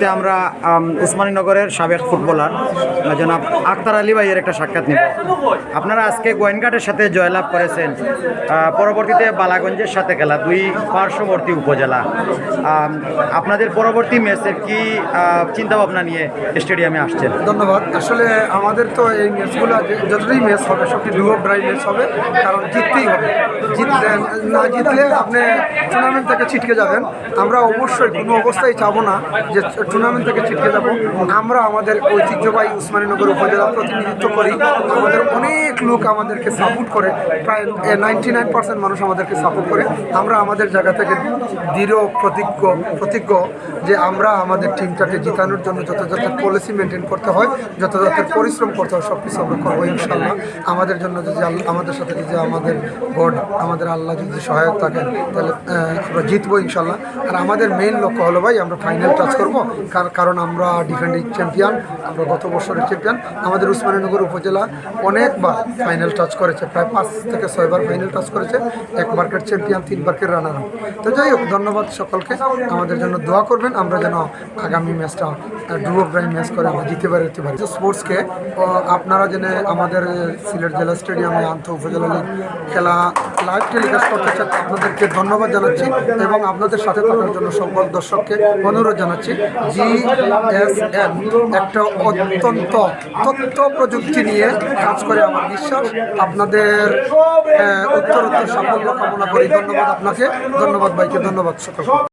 তে আমরা আম, উসমানীনগরের সাবেক ফুটবলার জনাব আক্তার আলী ভাইয়ের একটা সাক্ষাৎ নিব। আপনারা আজকে গোয়েনঘাটের সাথে জয়লাভ করেছেন পরবর্তীতে বালাগঞ্জের সাথে খেলা দুই পার্শ্ববর্তী উপজেলা। আপনাদের পরবর্তী ম্যাচের কি চিন্তা ভাবনা নিয়ে স্টেডিয়ামে আসছেন? ধন্যবাদ। আসলে আমাদের তো এই ম্যাচগুলো যতটাই ম্যাচ হবে সবটি ডু অফ ড্রাই ম্যাচ হবে কারণ জিততেই হবে। জিতলে না জিতলে আপনি টুর্নামেন্ট থেকে ছিটকে যাবেন। আমরা অবশ্যই কোনো অবস্থায় চাবো না যে টুর্নামেন্ট থেকে ছিটকে যাব। আমরা আমাদের ঐতিহ্যবাহী উসমানীনগর উপজেলা প্রতিনিধিত্ব করি। আমাদের অনেক লোক আমাদেরকে সাপোর্ট করে। প্রায় নাইনটি নাইন পার্সেন্ট মানুষ আমাদেরকে সাপোর্ট করে। আমরা আমাদের জায়গা থেকে দৃঢ়, প্রতিজ্ঞ প্রতিজ্ঞ যে আমরা আমাদের টিমটাকে জিতানোর জন্য যথাযথ পলিসি মেনটেন করতে হয়, যথাযথ পরিশ্রম করতে হয় সব কিছু আমরা করব ইনশাল্লাহ আমাদের জন্য যদি আমাদের সাথে যদি আমাদের গড, আমাদের আল্লাহ যদি সহায়ক থাকেন তাহলে আমরা জিতবো ইনশাল্লাহ আর আমাদের মেইন লক্ষ্য হলো ভাই, আমরা ফাইনাল টাচ করব। কার- কারণ আমরা ডিফেন্ডিং চ্যাম্পিয়ন আমরা গত বছরের চ্যাম্পিয়ন আমাদের উসমানীনগর উপজেলা অনেকবার ফাইনাল টাচ করেছে, প্রায় পাঁচ থেকে ছয়বার ফাইনাল টাচ করেছে, এক মার্কেট চ্যাম্পিয়ন তিন মার্কের রানার তো যাই হোক, ধন্যবাদ সকলকে। আমাদের জন্য দোয়া করবেন, আমরা যেন আগামী ম্যাচটা ড্রু প্রাইম ম্যাচ করে আমরা জিতে পারতে পারি। স্পোর্টসকে আপনারা যেন আমাদের সিলেট জেলা স্টেডিয়ামে আন্ত উপজেলা লীগ খেলা লাইভ টেলিকাস্ট করতে চান, আপনাদেরকে ধন্যবাদ জানাচ্ছি এবং আপনাদের সাথে থাকার জন্য সকল দর্শককে অনুরোধ জানাচ্ছি। জি এস এন একটা অত্যন্ত তথ্য প্রযুক্তি নিয়ে কাজ করে আমার বিশ্বাস। আপনাদের উত্তরোত্তর উত্তর উত্তর সাফল্য কামনা করি। ধন্যবাদ আপনাকে। ধন্যবাদ ভাইকে। ধন্যবাদ সকলকে।